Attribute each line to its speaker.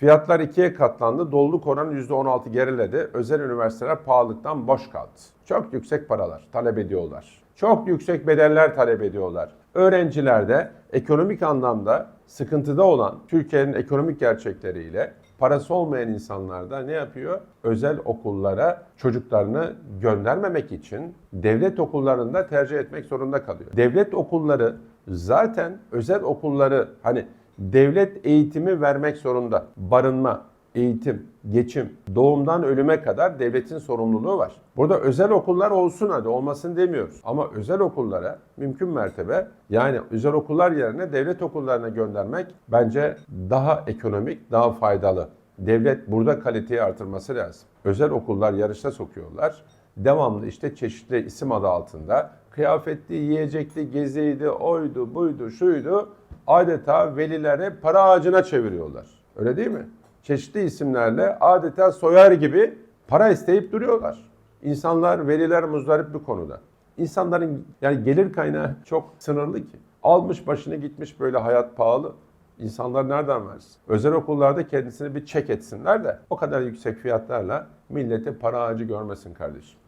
Speaker 1: Fiyatlar ikiye katlandı. Doluluk oranı %16 geriledi. Özel üniversiteler pahalılıktan boş kaldı. Çok yüksek paralar talep ediyorlar. Çok yüksek bedeller talep ediyorlar. Öğrenciler de ekonomik anlamda sıkıntıda olan Türkiye'nin ekonomik gerçekleriyle parası olmayan insanlar da ne yapıyor? Özel okullara çocuklarını göndermemek için devlet okullarında tercih etmek zorunda kalıyor. Devlet okulları zaten özel okulları hani devlet eğitimi vermek zorunda. Barınma, eğitim, geçim, doğumdan ölüme kadar devletin sorumluluğu var. Burada özel okullar olsun hadi olmasın demiyoruz. Ama özel okullara mümkün mertebe yani özel okullar yerine devlet okullarına göndermek bence daha ekonomik, daha faydalı. Devlet burada kaliteyi artırması lazım. Özel okullar yarışa sokuyorlar. Devamlı işte çeşitli isim adı altında kıyafetli, yiyecekli, geziydi, oydu, buydu, şuydu adeta velilere para ağacına çeviriyorlar. Öyle değil mi? Çeşitli isimlerle adeta soyar gibi para isteyip duruyorlar. İnsanlar, veliler muzdarip bu konuda. İnsanların yani gelir kaynağı çok sınırlı ki. Almış başını gitmiş böyle hayat pahalı. İnsanlar nereden versin? Özel okullarda kendisini bir çek etsinler de o kadar yüksek fiyatlarla milleti para ağacı görmesin kardeşim.